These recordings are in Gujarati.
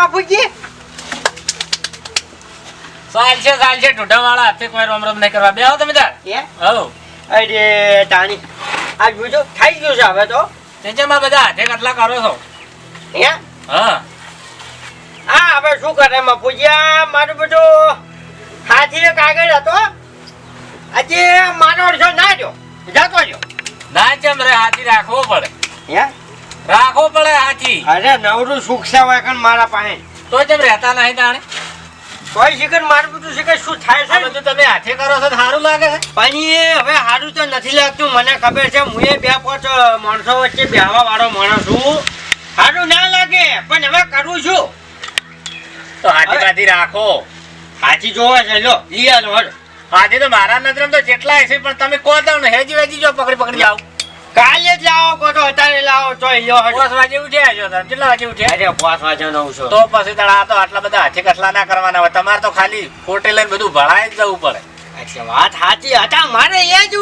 બાપુજી. ચાલશે ચાલશે ઢૂંઢા વાળા હાથે કોઈ રોમ રોમ નહીં કરવા. બે આવો તમે તાર હો? અરે તાણી આ જોજો થઈ ગયું છે હવે તો. તેજમાં બધા હાથે કટલા કરો છો. હે? હા. હવે શું કરે આ મારું બધું હાથી કાગળ હતો. આજે મારો અડધો ના જો જતો જો ના ચમ રે હાથી રાખવો પડે. હે? રાખવો પડે હાથી. અરે નવરું સુખ છે વાકણ મારા પાસે. તો તેમ રહેતા નહીં તાણે? કોઈ શીખર મારું બધું શીખર શું થાય છે? બધું તમે હાથે કરો છો સારું લાગે છે? પણ એ હવે સારું તો નથી લાગતું. મને ખબર છે હું એ બે પાંચ માણસો વચ્ચે બેહવા વાળો માણસ છું. સારું ના લાગે પણ હવે કરું છું. તો હાથી બાથી રાખો. હાથી જોવા છે લો લઈ લો હાથી તો મારા નજરમાં તો જેટલા હશે પણ તમે કહો તો હેજી વેજી જો પકડી પકડી જાવ કાલે જ લાવો કો તો અત્યારે લાવો તો લ્યો. પાંચ વાગે ઉઠ્યા છો તમે? કેટલા વાગે ઉઠ્યા? અરે પાંચ વાગ્યાનો હું છું. તો પછી તાણ તો આટલા બધા હાથી કટલા ના કરવાના હોય. તમારે તો ખાલી ખોટે લઈને બધું ભણાય જ જવું પડે. અચ્છા વાત સાચી. હતા મારે એ જ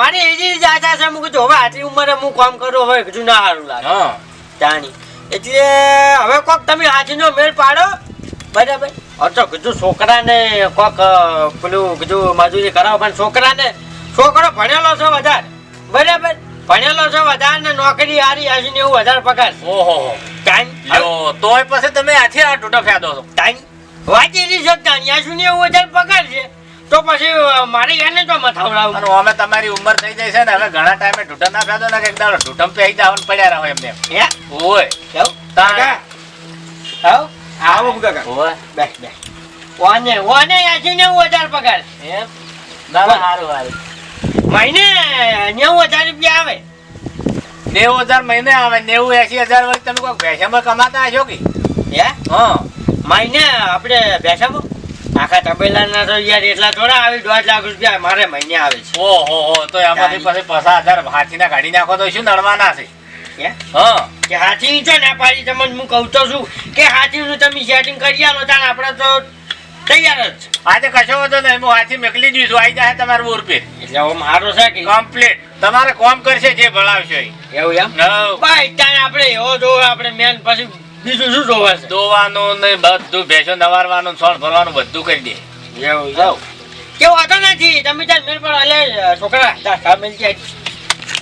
મારે એ જ આશા છે. હું હવે આટલી ઉંમરે હું કામ કરું? હવે કીધું ના સારું લાગે. જાણી. એટલે હવે કોક તમે હાથીનો મેળ પાડો. બરાબર. તો કીધું છોકરાને કોક પેલું કીધું મજૂરી કરાવો. પણ છોકરાને છોકરો ભણેલો છે વધારે. બરાબર. ભણેલો છે વધારે નોકરી હારી હશે ને એવું વધારે પગાર. ઓહો. ટાઈમ. તો તોય પછી તમે આથી આ ટૂટો ફેદો છો. ટાઈમ. વાંચેલી શકતા ત્યાં સુધી એવું વધારે પગાર છે. તો પછી મારી એને તો મથાવડાવું અને અમે તમારી ઉંમર થઈ જાય છે ને હવે ઘણા ટાઈમે ઢૂંઢા ના ફેદો ને એક દાડો ઢૂંઢમ પે જવાનું પડ્યા રહો એમને. હે? ઓય. કેવું તાણ. આવ. આવો કાકા. ઓય. બેસ બેસ. ઓને ઓને યાસી ને એવું વધારે પગાર. એમ? ના ના હારું હારું. મહિને નેવું હજાર રૂપિયા આવે. નેવું હજાર મહિને આવે નેવું એસી હજાર વર્ષ તમે કોઈ ભેસામાં કમાતા હશો કે? હે? હા. મહિને આપણે ભેસામાં? આખા તબેલાના તો યાર એટલા થોડા આવી દોઢ લાખ રૂપિયા મારે મહિને આવે છે. ઓહો હો તો એમાંથી પછી પચાસ હજાર હાથીના કાઢી નાખો તો શું નડવાના છે? કે હાથી તો ના પાડી તમને હું કહું તો છું કે હાથીનું તમે સેટિંગ કરી આલો ત્યાં આપણે તો તૈયાર જ. આજે કશો હતો નહીં હું હાથી મેકલી દઈશું આવી જાય તમારું બોર પે. એટલે હવે મારો છે કે? કમ્પ્લીટ તમારે કોમ કરશે જે ભણાવશે. એવું એમ? ભાઈ તાણ આપણે એવો જો આપણે મેન પછી બીજું શું જોવે છે? દોવાનું ને બધું ભેંસો નવારવાનું સોળ ભરવાનું બધું કરી દે. એવું કેવું વાતો નથી તમે ત્યાં મેળ પણ અલે છોકરા જા મેલ જાય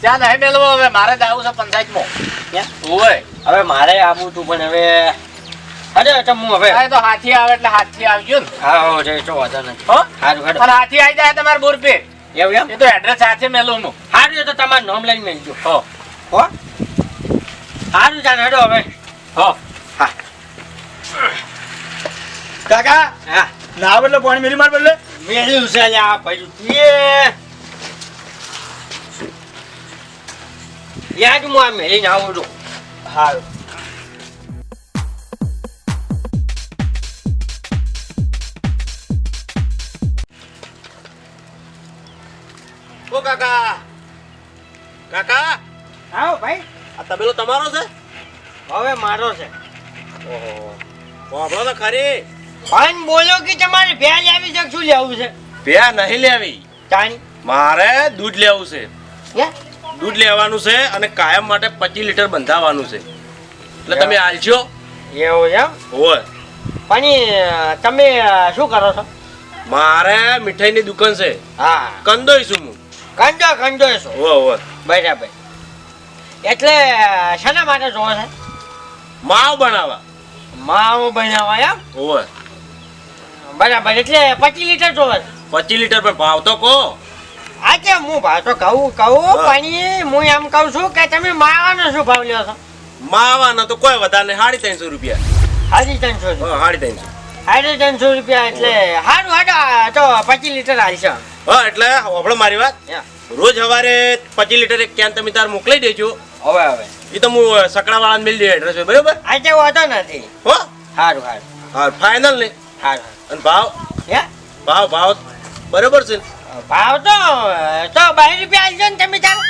ત્યાં નહીં મેળવો હવે મારે જ આવું છે પંચાયતમાં? ઓય. હવે મારે આવું તું પણ હવે અરે તો હું હવે આ તો હાથી આવે એટલે હાથી આવજો ને. હા હો રે તો વાંધો નથી. હો? સારું હારું. અને હાથી આવી જાય તમારે બોર પે એવું એમ? એ તો એડ્રેસ સાથે મેલું હું હારું તો તમારું નામ લઈને મેલજો. હો. હો? હારું જાણ હેડો હવે. હો. હા. કાકા હા. ના બદલે પાણી મેરી માર બદલે. મેલ્યું છે આ ભાઈ એ યાદ હું આ મેલીને ના છું. હારું. ઓ કાકા. કાકા? આવો ભાઈ. આ તબેલો તમારો છે? હવે મારો છે. ઓહો. વાપરો તો ખરી. પણ બોલો કે તમારે ભેજ આવી છે શું લેવું છે? ભ્યા નહીં લેવી. તાણી. મારે દૂધ લેવું છે. દૂધ લેવાનું છે અને કાયમ માટે પચીસ લીટર બંધાવવાનું છે. એટલે તમે આલજો એવું એમ? હોય. પણ તમે શું કરો છો? મારે મીઠાઈની દુકાન છે. હા. કંદોઈ છું હું? કંજો કંજો છો ઓ ઓ બરાબર. એટલે શાના માટે જોવો છે? માવ બનાવવા. માવ બનાવવા એમ? ઓ બરાબર એટલે પચીસ લીટર જોવે પચીસ લીટર પણ ભાવ તો કહો. આજે હું ભાવ તો કહું કહું. પણ હું એમ કહું છું કે તમે માવાનો શું ભાવ લ્યો છો? માવાનો તો કોઈ વધારે નહીં સાડી ત્રણસો રૂપિયા. સાડી ત્રણસો સાડી ત્રણસો. સાડી ત્રણસો રૂપિયા એટલે સારું હાડો તો પચીસ લીટર હાલશે. હા એટલે આપણે મારી વાત. રોજ સવારે પચીસ લીટર એક કેન તમે તાર મોકલી દેજો. હવે હવે. એ તો હું સકડાવાળાને મિલ દે એડ્રેસ બરોબર? આજે વાંધો નથી. હો? સારું સારું હા ફાઇનલ ને. સારું અને ભાવ? હે ભાવ ભાવ બરોબર છે ભાવ તો તો બાર રૂપિયા આલજો ને તમે ચાલો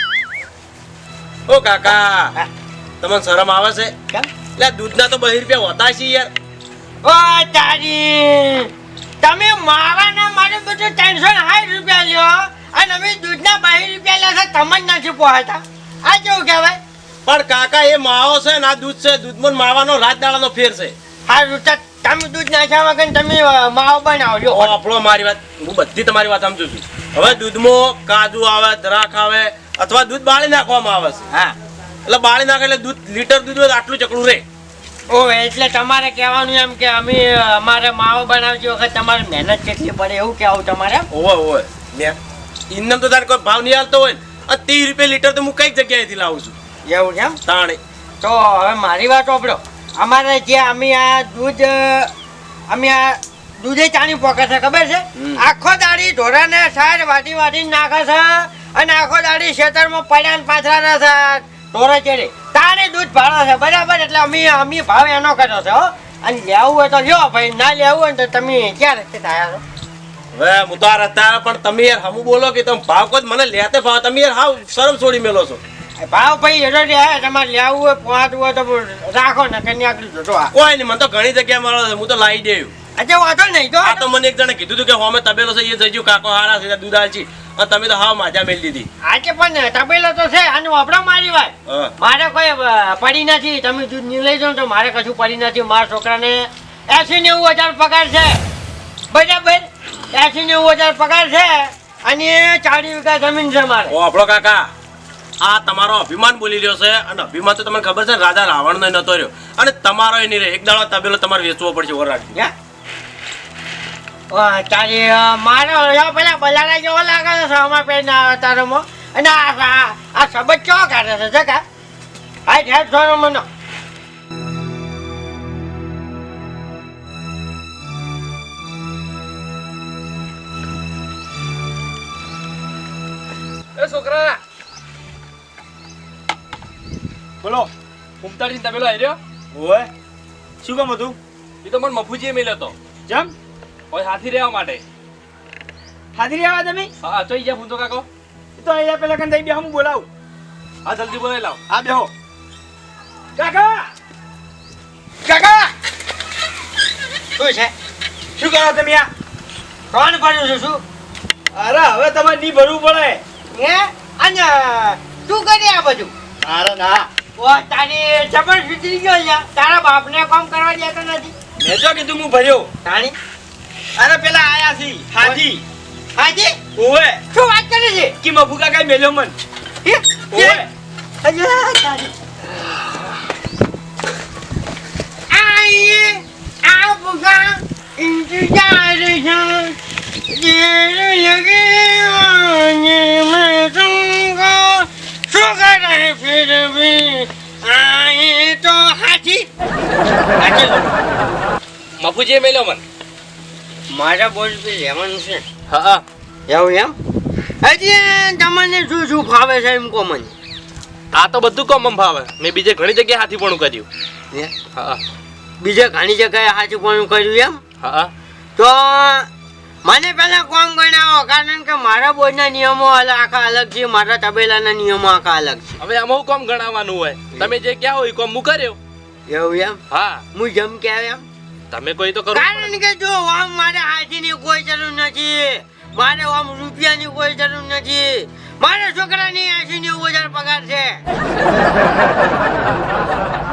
ઓ કાકા. તમને શરમ આવે છે? એટલે દૂધના તો બહી રૂપિયા હોતા છે યાર. ઓ તારી. તમે માવાના મારે બધું ત્રણસો સાઠ રૂપિયા લ્યો. અને અમે દૂધના બાર રૂપિયા લેશે તમને નથી પહોંચતા આ કેવું કહેવાય? પણ કાકા એ માવો છે ને આ દૂધ છે. દૂધમાં માવાનો રાત દાડાનો ફેર છે. હા રૂચા તમે દૂધ નાખ્યા વગર તમે માવો બનાવો લ્યો આપણો મારી વાત હું બધી તમારી વાત સમજુ છું. હવે દૂધમાં કાજુ આવે દ્રાક્ષ આવે અથવા દૂધ બાળી નાખવામાં આવે છે. હા. એટલે બાળી નાખે એટલે દૂધ લીટર દૂધ આટલું ચકડું રહે ઓ એટલે તમારે કહેવાનું એમ કે અમે અમારે માવો બનાવતી વખત તમારે મહેનત કેટલી પડે એવું કહેવું તમારે? ઓવે ઓવે. લે તો તારે કોઈ ભાવ નહીં આવતો હોય ને. ત્રીસ રૂપિયા લીટર તો હું કઈ જગ્યાએથી લાવું છું? એવું છે એમ? તાણે. તો હવે મારી વાત સાંભળો અમારે જે અમે આ દૂધ અમે આ દૂધે ચાની પોકે છે ખબર છે? આખો દાડી ઢોરાને સાર વાટી વાટી નાખે છે અને આખો દાડી ખેતરમાં પડ્યા ને પાથરા રહે છે. ઢોરા ચેડે. તારે દૂધ ભાડો છે બરાબર? એટલે અમે અમે ભાવ એનો કર્યો છે હો. અને લેવું હોય તો લ્યો ભાઈ ના લેવું હોય તો તમે ક્યારે તે થયા છો હવે હું તો આ રસ્તા પણ તમે યાર હમું બોલો કે તમે ભાવ કોઈ મને લેતે ભાવ તમે યાર હાવ શરમ છોડી મેલો છો. ભાવ ભાઈ એનો જ તમારે લેવું હોય પહોંચવું હોય તો રાખો ને આગળ આ. કોઈ નહીં મને તો ઘણી જગ્યાએ મળે હું તો લાવી દેવું અચ્છા વાંધો નહીં તો આ તો મને એક જણે કીધું હતું કે હોમે તબેલો છે એ જઈજો કાકો હારા છે દૂધ અને તમે તો હાવ માજા મેલી દીધી. આજે પણ તબેલો તો છે અને વાપરો મારી વાત. મારે કોઈ પડી નથી. તમે દૂધ નહીં લઈ જાઓ તો મારે કશું પડી નથી. મારા છોકરાને એસી નેવું હજાર પગાર છે. બરાબર? એસી નેવું હજાર પગાર છે અને ચાલીસ વીઘા જમીન છે મારે. આપણો કાકા આ તમારો અભિમાન બોલી રહ્યો છે અને અભિમાન તો તમને ખબર છે ને રાજા રાવણનો નતો રહ્યો. અને તમારો એ નહીં રહે એક દાડો તબેલો તમારે વેચવો પડશે? વાહ, તારી મારે પેલા બલાડા જેવો લાગે છે સામા પેરના તારામાં અને આ આ- સબત ચો કાઢે છે જગા આ મને. એ છોકરા! બોલો ઉમતાડી તમે લો રહ્યો ઓય શું કામ હતું? એ તો મને મફુજીએ મેલ્યો તો જમ હવે હાથી રહેવા માટે. હાથી રહેવા તમે? હા ચોઈ ગયા ફૂંતો કાકો. તો અહીંયા પેલા કંઈ બે હું બોલાવું. હા જલ્દી બોલાવી લાવ. હા બેહો. કાકા! કાકા! શું છે? શું કરો તમે આ? કોણ ભર્યું છે શું? અરે હવે તમારે નહીં ભરવું પડે. હે? અને તું કરી આ બધું? અરે ના. ઓ તારી જબર સુધરી ગયો અહીંયા. તારા બાપને કામ કરવા દેતો નથી. મેં જો કીધું હું ભર્યો. તાણી અરે પેલા આયા છી હાજી. હાજી? ઓએ શું વાત કરે છે? કે મફુ કાકા મેલ્યો મન? ઓવે. અલ્યા, તારી. આઈએ, આપકા ઇંતજાર છે. જેરે લગે આને મેં તુમકો કરે ફિર ભી આઈ તો હાથી મફુજી મેલ્યો મને. મારા બોલ પે લેવાનું છે. હા એવું એમ? હજી તમને શું શું ફાવે છે એમ કહો મને. આ તો બધું કોમન ફાવે. મેં બીજે ઘણી જગ્યાએ હાથી પણ કર્યું હા? બીજે ઘણી જગ્યાએ હાચું પણ કર્યું એમ? હા તો મને પહેલાં કોમ ગણાવો કારણ કે મારા બોર્ડના નિયમો આખા અલગ છે મારા તબેલાના નિયમો આખા અલગ હવે આમાં હું કોમ ગણાવવાનું હોય? તમે જે ક્યાં હોય એ કોમ હું કર્યો? એવું એમ? હા. હું જમ કે એમ? તમે કોઈ તો કરો. કારણ કે જો આમ મારે મારે આમ રૂપિયાની કોઈ જરૂર નથી. મારા છોકરાની એસી નેવું હજાર પગાર છે.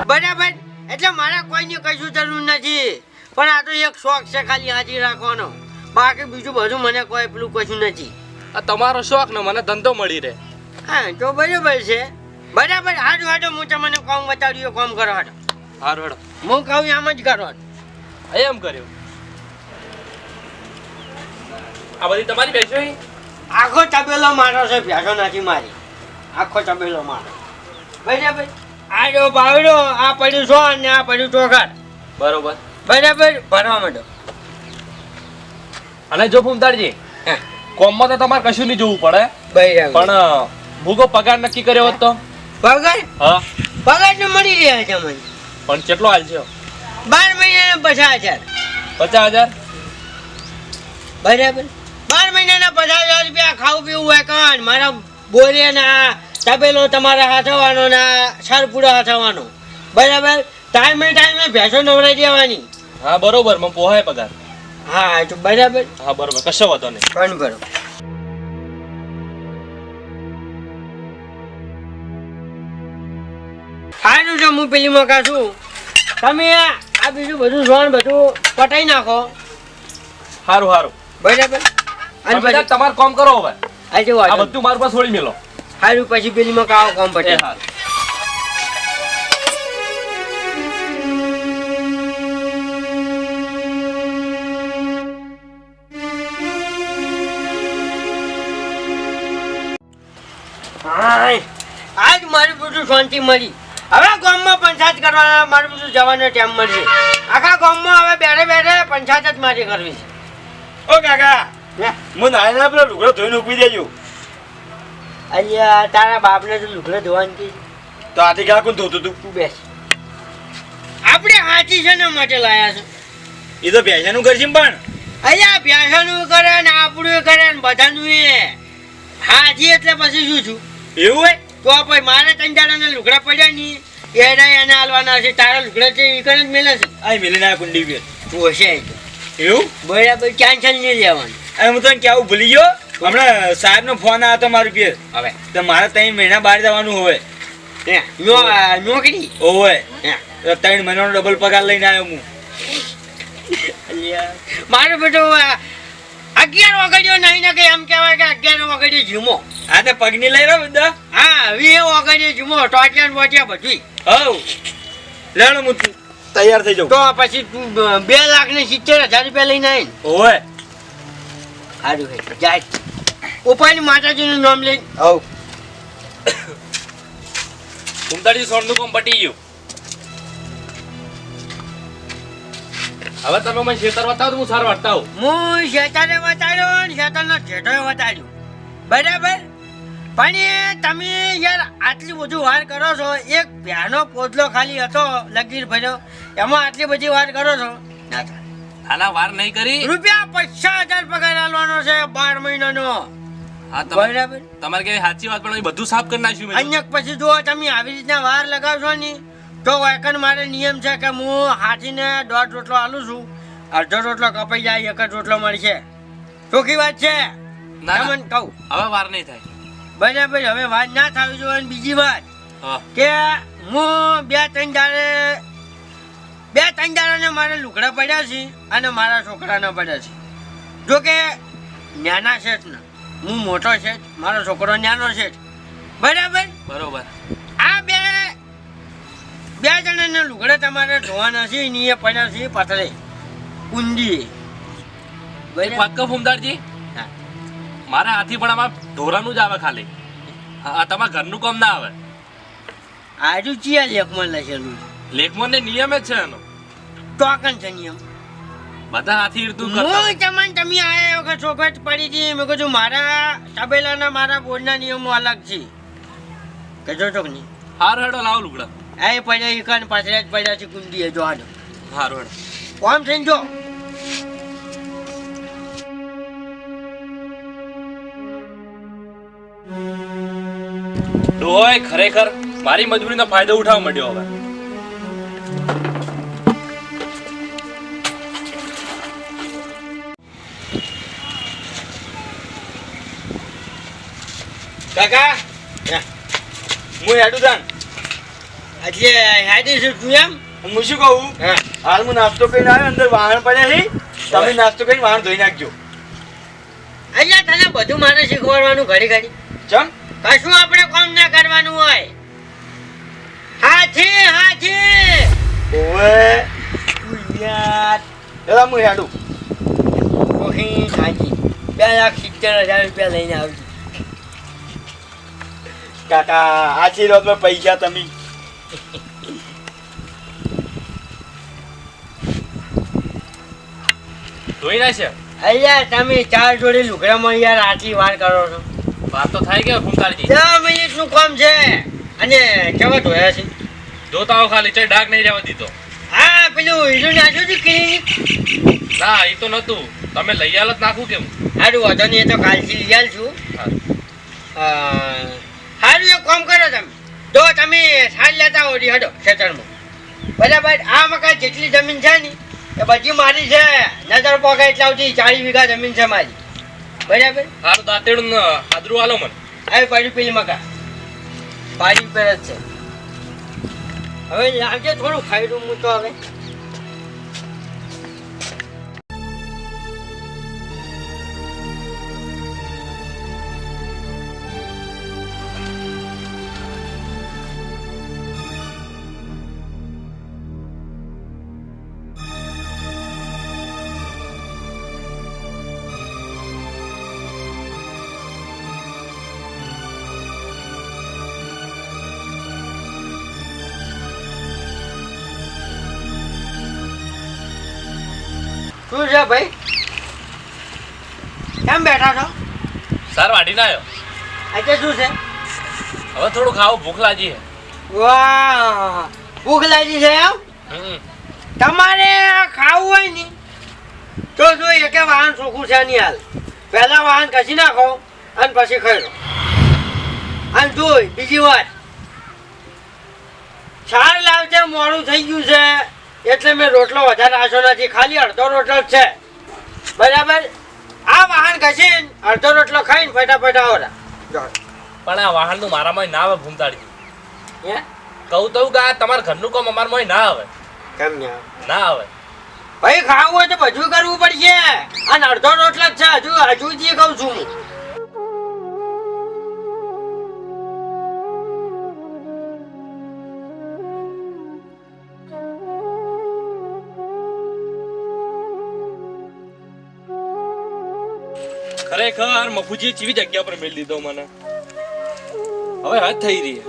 બરાબર? એટલે મારે કોઈની કશું જરૂર નથી. પણ આ તો એક શોખ છે ખાલી હાજરી રાખવાનો. બાકી બીજું બધું મને કોઈ પેલું કશું નથી. આ તમારો શોખ ને મને ધંધો મળી રહે. હા તો બરાબર છે. બરાબર? હાડો હાડો હું તમને કોમ બતાવ્યું કોમ કરો હાડો. હારું હેડો. હું કહું એમ જ કરો. એમ કર્યું. આ બધી તમારી બેસો આખો તબેલો મારો છે ભેસો નથી મારી. આખો તબેલો મારો. બરાબર? આ જો બાવડો આ પડ્યું છો અને આ પડ્યું ચોખાટ. બરોબર. બરાબર? ભરવા માંડો. અને જો ફૂમતાડજી. કોમમાં તો તમારે કશું નહીં જોવું પડે. ભાઈ પણ ભૂગો પગાર નક્કી કર્યો હોત તો? પગાર? હા. પગાર તો મળી રહ્યા છે મને. પણ કેટલો હાલ છે? બાર મહિના પચાસ હજાર. પચાસ હજાર? બરાબર? બાર મહિનાના પચાસ હજાર રૂપિયા ખાવું પીવું હોય કાન મારા બોરે ના તબેલો તમારે હાથવાનો ના સરપુડો હાથવાનો. બરાબર? ટાઈમે ટાઈમે ભેંસો નવરાઈ દેવાની. હા બરોબર મને પોહાય પગાર. હા તો બરાબર. હા બરોબર કશો વાંધો નહીં. પણ બરોબર સારું છે હું પેલી મકા છું. તમે આ બીજું બધું જોવાનું બધું પટાઈ નાખો. સારું સારું બરાબર? અને બધા તમાર કામ કરો હવે. આ જો આ બધું મારું પાસે છોડી મેલો. સારું પછી પેલીમાં કાવ કામ પટે. હારું. આજ મારું બધું શાંતિ મળી. હવે ગામમાં પંચાયત કરવાના મારું બધું જવાનો ટાઈમ મળશે. આખા ગામમાં હવે બેઠે બેઠે પંચાયત જ મારી કરવી છે. ઓ કાકા. હે? નાય ના પેલો લુગડો ધોઈને ઉકવી દેજો અહીંયા તારા બાપને તો લુગડો ધોવાની કી તો આથી કાકા કોણ ધોતું તું? તું બેસ. આપણે હાથી છે ને માટે લાયા છે. એ તો ભેંસાનું કરશે પણ. અહીંયા ભેંસાનું કરે ને આપણું કરે ને બધાનું એ હાથી એટલે પછી શું છું એવું હોય? તો પછી મારે ત્રણ દાડાના લુગડા પડ્યા નહીં એના એને હાલવાના છે. તારા લુગડા છે એ કરે જ મેલે છે. આ મેલે ના કુંડી પે તું હશે એ તો. એવું? બરાબર ટેન્શન નહીં લેવાનું અને હું તને કેવું ભૂલી ગયો? હમણાં સાહેબ નો ફોન આવ્યો હતો મારું પે હવે? તો મારે ત્રણ મહિના બહાર જવાનું હોય. હે, નો- નોકરી હે. ત્રણ મહિનાનો ડબલ પગાર લઈને આવ્યો હું. મારું બેટું અગિયાર વગડ્યો નહીં ને કઈ એમ કહેવાય કે અગિયાર વગડ્યો જીમો આ તે પગની લઈ રહ્યો બધા હા વીએ વગડ્યો જીમો ટોટિયા બોટિયા બધું હવ. લેણો હું તું તૈયાર થઈ જાઉં. તો પછી તું બે લાખ ને સિત્તેર હજાર રૂપિયા લઈને આવીને. ઓય સારું હે. જાય. ઉપાયની માતાજીનું નામ લઈ. હવ ઉમતાજી સોનનું કામ પટી ગયું. હવે તમે મને ખેતર બતાવો તો હું સાર વાટતા હું શેતાને વતાડ્યો અને શેતાનનો જેઠોએ વતાડ્યો. બરાબર? પણ એ તમે યાર આટલી બધું વાર કરો છો એક ભ્યાનો પોતલો ખાલી હતો લગીર ભર્યો એમાં આટલી બધી વાર કરો છો? ના થાય. વાર નહીં કરી? રૂપિયા પચાસ હજાર પગાર આલવાનો છે બાર મહિનાનો. હા તમારે બરાબર? તમારે કેવી સાચી વાત પણ બધું સાફ કરી નાખ્યું અહીંયા પછી જો તમે આવી રીતના વાર લગાવશો ને તો વાયકન મારે નિયમ છે કે હું હાથીને દોઢ રોટલો આલું છું અડધો રોટલો કપાઈ જાય એક જ રોટલો મળશે. ચોખ્ખી વાત છે? ના, કહું. હવે વાર નહીં થાય. બરાબર હવે વાત ના થવી જોઈએ બીજી વાત. કે હું બે ત્રણ દાડે બે ત્રણ દાડાને મારે લુગડા પડ્યા છે અને મારા છોકરાના પડ્યા છે. જોકે નાના છે ને હું મોટો છે મારો છોકરો નાનો છે બરાબર? બરોબર. આ બે બે જણાને લુગડા તમારે ધોવાના છે ને એ પડ્યા છે પથરે. વાત કહું ફૂમદારજી મારા હાથી પણ આમાં ધોરાનું જ આવે ખાલી. તમારા ઘરનું કામ ના આવે. આજુ ચિયા લેખમાં લખેલું છે. લેખમાં ને નિયમ જ છે એનો. ટોકન છે નિયમ? બધા હાથી ઈરતું કરતા હું તમને તમે આયા વખત ચોખવટ પડી હતી મેં કીધું મારા તબેલાના મારા બોર્ડના નિયમો અલગ છે. કહેજો જો કે નહીં? હાર હેડો લાવો લુગડા. આ એ પડ્યા એ કાન પાછળ જ પડ્યા છે કુંડી જો આડો હારું હેડો. કોમ થઈને જો. ડોય ખરેખર મારી મજબૂરીનો ફાયદો ઉઠાવવા માંડ્યો હવે. કાકા? હે. હું હેડું તાન. એટલે હેડી શું તું એમ? હું શું કહું? હાલ હું નાસ્તો કરીને આવ્યો અંદર વાહન પડ્યા છે. તમે નાસ્તો કરીને વાહન ધોઈ નાખજો. અહીંયા તને બધું મારે શીખવાડવાનું ઘડી ઘડી. ચમ? કશું આપણે કોમ ના કરવાનું હોય. હાથી હાથી. ઓવે. યાર. એલા હું હેડું. ઓહી હાજી બે લાખ સિત્તેર હજાર રૂપિયા લઈને આવજો. કાકા આશીર્વાદમાં પૈસા તમે. ધોઈ રહ્યા છે અહીંયા તમે ચાર જોડી લુગડામાં યાર આટલી વાર કરો છો. વાત તો થાય કે ફૂમતાજી દસ મિનિટનું કામ છે? અને કેવા ધોયા છે? જોતા હો ખાલી ચાલ ડાઘ નહીં રહેવા દીધો. હા પેલું હીરું નાખ્યું છે ક્લિનિક ના એ તો નતું તમે લઈ આલો જ નાખું કેમ? સારું વાંધો નહીં એ તો કાલથી લઈ આલ છું હારું. સારું એક કામ કરો તમે. જો તમે સાર લેતા રી હડો ખેતરમાં. બરાબર આ મકાન જેટલી જમીન છે ને એ બધી મારી છે. નજર પોકા એટલા સુધી ચાલીસ વીઘા જમીન છે મારી. બરાબર? હારું દાંતેડું હાદરું આલો મને. આ પાડી પેલી મકા પાડી પર જ છે. હવે લાવજે થોડું ખાઈ હું તો હવે. સાર વાઢીને આવ્યો. આજે શું છે? હવે થોડું ખાવું ભૂખ લાગી છે. વાહ ભૂખ લાગી છે એમ. તમારે ખાવું હોય ને તો જો એકે વાહન ચોખ્ખું છે નહીં હાલ. પહેલા વાહન કસી નાખો અને પછી ખાઈ લો. અને જોઈ બીજી વાત છાર લાવજે મોડું થઈ ગયું છે. એટલે મેં રોટલો વધારે આશો નથી. ખાલી અડધો રોટલો જ છે. બરાબર? આ વાહન ઘસીને અડધો રોટલો ખાઈને ફટાફટ આવો રા. જો. પણ આ વાહનનું મારામાં ના આવે ભૂમતાડી હે? કહું તો કે આ તમારા ઘરનું કામ અમારામાં ના આવે. કેમ ને ના આવે. ભાઈ ખાવું હોય તો બધું કરવું પડશે. અને અડધો રોટલો જ છે. હજુ હજુ જે કહું છું હું. ખરેખર મફુજી ચીવી જગ્યા પર મેળ દીધો મને. હવે હાથ થઈ રહી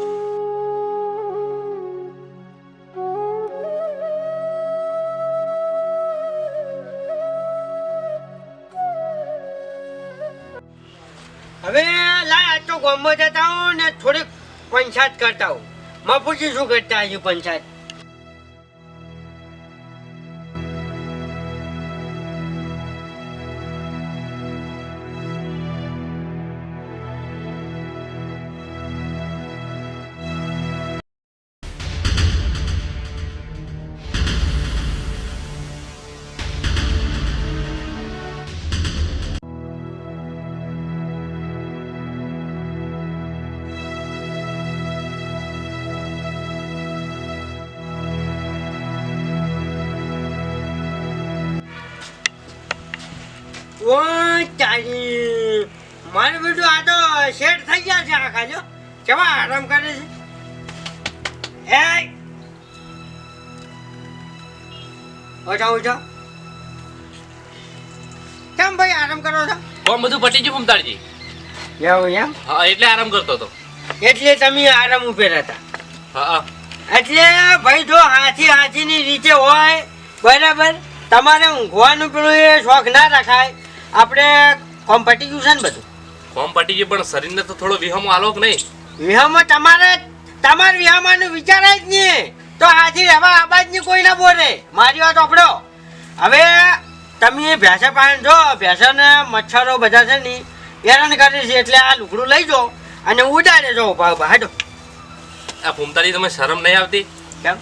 હવે લાય, આજ તો ગામમાં જતા હું ને થોડીક પંચાયત કરતા હું મફુજી શું કરતા હજુ પંચાયત? ઓ ચાલી. મારું આ તો શેઠ થઈ ગયા છે આખા જો. કેવા આરામ કરે છે. એ ઓછા ઓછા કેમ ભાઈ આરામ કરો છો? કોમ બધું પટી ગયું ભૂમતાડજી? એવું એમ? હા એટલે આરામ કરતો હતો. એટલે તમે આરામ ઉભેલા હતા હા હા. એટલે ભાઈ જો હાથી હાથીની રીતે હોય બરાબર તમારે ઊંઘવાનું પેલું એ શોખ ના રખાય. આપણે કોમ્પિટિશન છે ને બધું? કોમ પટી ગયું પણ શરીરને તો થોડો વિહમો આલોક નહીં? વિહમ તમારે તમાર વિહમાનું વિચારાય જ નહીં. તો આજે રહેવા આબાજ નહીં કોઈ ના બોલે મારી વાત આપડો હવે તમે ભેંસે પાણી જો ભેંસાને મચ્છરો બધા છે ને હેરાન કરે છે એટલે આ લુગડું લઈ જાઓ અને ઉડાડે જો ભાવ હાડો આ ભૂમતાડી તમે શરમ નહીં આવતી? કેમ?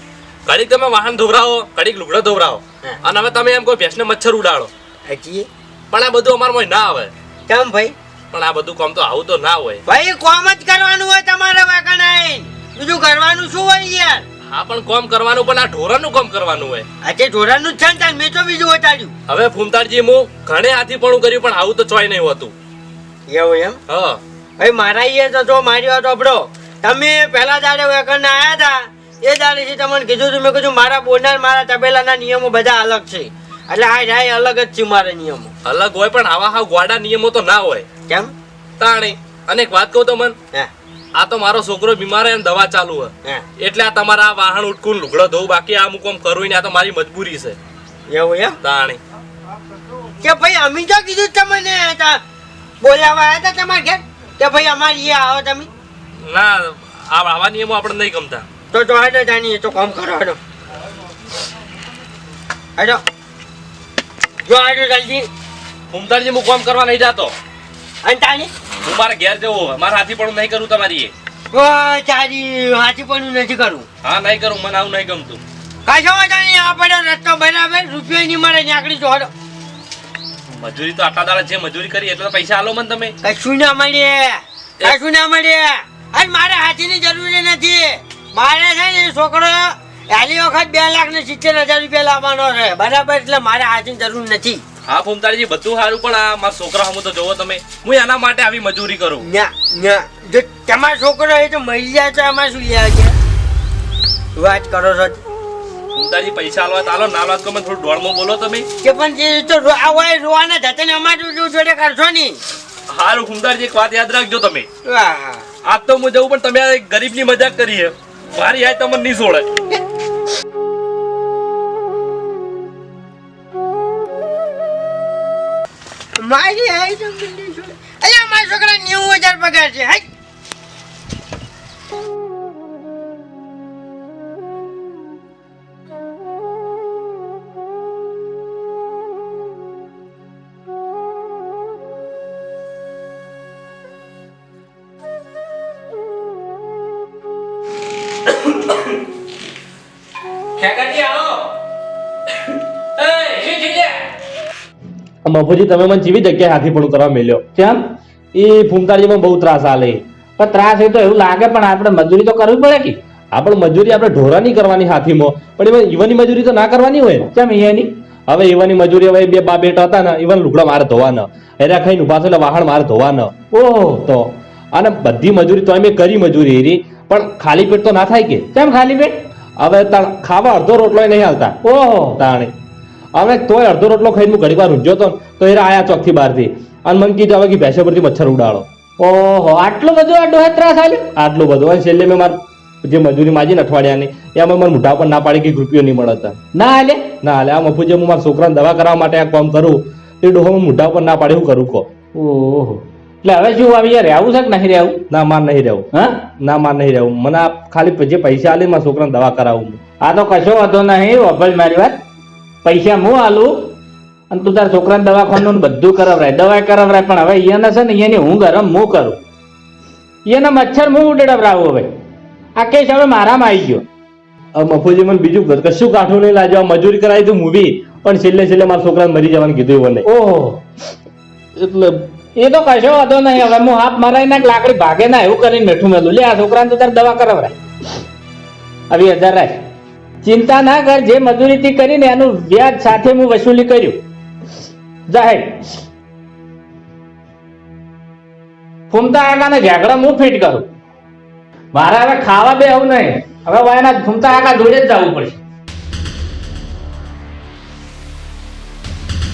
કડીક તમે વાહન ધોવરાવો કડીક લુગડા ધોવરાવો. અને હવે તમે એમ કહો ભેંસને મચ્છર ઉડાડો. હજી પણ આ બધું અમારામાં ના આવે કેમ ભાઈ? પણ આ બધું કામ તો આવું તો ના હોય. ભાઈ કોમ જ કરવાનું હોય તમારે વાકણાઈ બીજું કરવાનું શું હોય યાર? હા પણ કોમ કરવાનું પણ આ ઢોરાનું કામ કરવાનું હોય. આજે ઢોરાનું જ છે ને મેં તો બીજું વટાડ્યું. હવે ફૂમતાડજી હું ઘણે હાથીપણું કર્યું પણ આવું તો ચોય નહીં હોતું. એવું એમ? હા. ભાઈ મારા એ તો જો મારી વાત ઓપડો તમે પહેલા દાડે વેકણ આવ્યા હતા એ દાડેથી તમને કીધું હતું મેં કીધું મારા બોલનાર મારા તબેલાના નિયમો બધા અલગ છે. એટલે આ જાય અલગ જ છે મારા નિયમો. અલગ હોય પણ આવા હાવ ગોડા નિયમો તો ના હોય. કેમ? તાણી અને એક વાત કહું તો મન હે. આ તો મારો છોકરો બીમાર હે અને દવા ચાલુ હે હે. એટલે આ તમારા આ વાહન ઉટકું લુગડો ધોવું બાકી આ મુકમ કરું ને આ તો મારી મજબૂરી છે. એવું એમ? તાણી. કે ભાઈ અમે તો કીધું તમને બોલાવા આવ્યા હતા તમારા ઘેર? કે ભાઈ અમારી એ આવો તમે? ના આવા નિયમો આપણે નહીં ગમતા. તો તો હાડો જાણીએ તો કામ કરો હાડો હાડો જો હાડો જલ્દી. ફૂમતાડજી હું કામ કરવા નહીં જાતો. અને તાની હું મારા ઘેર જવો મારા હાથી પણ નહીં કરું તમારી એ. ચારી હાથી પણ નથી કરું. હા નહીં કરું. મને આવું નહીં ગમતું. કશો વાંધો નહીં આપણે રસ્તો બરાબર. રૂપિયો નહીં મળે નીકળી જો મજૂરી તો આટલા દાડા જે મજૂરી કરી એટલે પૈસા આલો મને તમે. કશું ના મળે. કશું ના મળે. અને મારે હાથીની જરૂર નથી. મારે છે ને છોકરો પહેલી વખત બે લાખ ને સિત્તેર હજાર રૂપિયા લાવવાનો છે. બરાબર એટલે મારે હાથીની જરૂર નથી. હા ફૂમતારીજી બધું સારું પણ આ મારા છોકરા હું તો જોવો તમે. હું એના માટે આવી મજૂરી કરું. ના ના જો તમારા છોકરો એ તો મળી જાય તો એમાં શું લે છે વાત કરો છો. ફૂમતાડજી પૈસા આલવા તો આલો ના આલવા મને થોડું ડોળમાં બોલો તમે. કે પણ જે તો આ હોય રોવાના જતે ને અમારું જોડે કરશો નહીં. હારું ફૂમતાડજી એક વાત યાદ રાખજો તમે. આજ તો હું જવું પણ તમે ગરીબની મજાક કરી છે. મારી યાદ તમને નહીં છોડે. મારી હાઈ તો અલ્યા મારા છોકરા નેવું હજાર પગાર છે હાઈ. ખેગાજી મફુજી તમે મને જેવી જગ્યાએ હાથી પડું કરવા મેલ્યો કેમ? એ ફૂમતાજીમાં બહુ ત્રાસ આલે. પણ ત્રાસ એ તો એવું લાગે પણ આપણે મજૂરી તો કરવી પડે કે? આપણે મજૂરી આપણે ઢોરાની કરવાની હાથીમાં. પણ એમાં ઈવનની મજૂરી તો ના કરવાની હોય કેમ અહીંયાની હવે ઈવનની મજૂરી હવે બે બા બેટા હતા ને ઈવન લુગડા મારે ધોવાના. એના ખાઈને ઊભા થયેલા વાહણ મારે ધોવાના. ઓહો તો અને બધી મજૂરી તો અમે કરી મજૂરી એરી પણ ખાલી પેટ તો ના થાય કે? કેમ ખાલી પેટ? હવે ખાવા અડધો રોટલો નહીં હાલતા. ઓહો. તાણે. હવે તોય અડધો રોટલો ખાઈને હું ઘડીક વાર ઊંઝ્યો તો તો એ આયા ચોકથી બહારથી. અને મને કીધું હવે કે ભેંસો પરથી મચ્છર ઉડાડો. ઓહો આટલો બધો આ ડોહે ત્રાસ આવ્યો આટલું બધું. અને છેલ્લે મેં મારા જે મજૂરી માજી ને અઠવાડિયાની એમાં મને મોઢા પર ના પાડી કે રૂપિયો નહીં મળતા. ના આલે? ના હાલે આ મફુ જે હું મારા છોકરાને દવા કરાવવા માટે આ કામ કરું તે ડોહો હું મોઢા પર ના પાડી હું કરું કહો. ઓહો. એટલે હવે શું આવી યાર રહેવું છે કે નહીં રહેવું? ના માર નહીં રહેવું. હા? ના માર નહીં રહેવું. મને ખાલી જે પૈસા આલે મારા છોકરાને દવા કરાવું. આ તો કશો વાંધો નહીં. વભલ મારી વાત. પૈસા હું આલું? અને તું તારા છોકરાને દવાખાનું બધું કરાવરાય દવા કરાવરાય પણ હવે અહીંયાના છે ને અહીંયાની હું ગરમ હું કરું. અહીંયાના મચ્છર હું ઉડડાવરાવું હવે. આ કેસ હવે મારામાં આવી ગયો. હવે મફુજી મને બીજું કશું કાઠું નહીં લાજવા મજૂરી કરાવી તું મૂવી પણ છેલ્લે છેલ્લે મારા છોકરાને મરી જવાનું કીધું એવું નહીં ઓહો. એટલે એ તો કશો વાંધો નહીં. હવે હું હાથ મરાઈ નાખ લાકડી ભાગે ના એવું કરીને બેઠું મેલું. લે આ છોકરાને તો તારે દવા કરાવરાય. આવી હજાર રાખ. ચિંતા ના કર જે મજૂરીથી કરીને એનું વ્યાજ સાથે હું વસૂલી કર્યું. જાહેર. ફૂમતા આગાને ઝાકડા હું ફિટ કરું. મારે હવે ખાવા બે આવું નહીં. હવે એના ફૂમતા આગા જોડે જ જવું પડશે.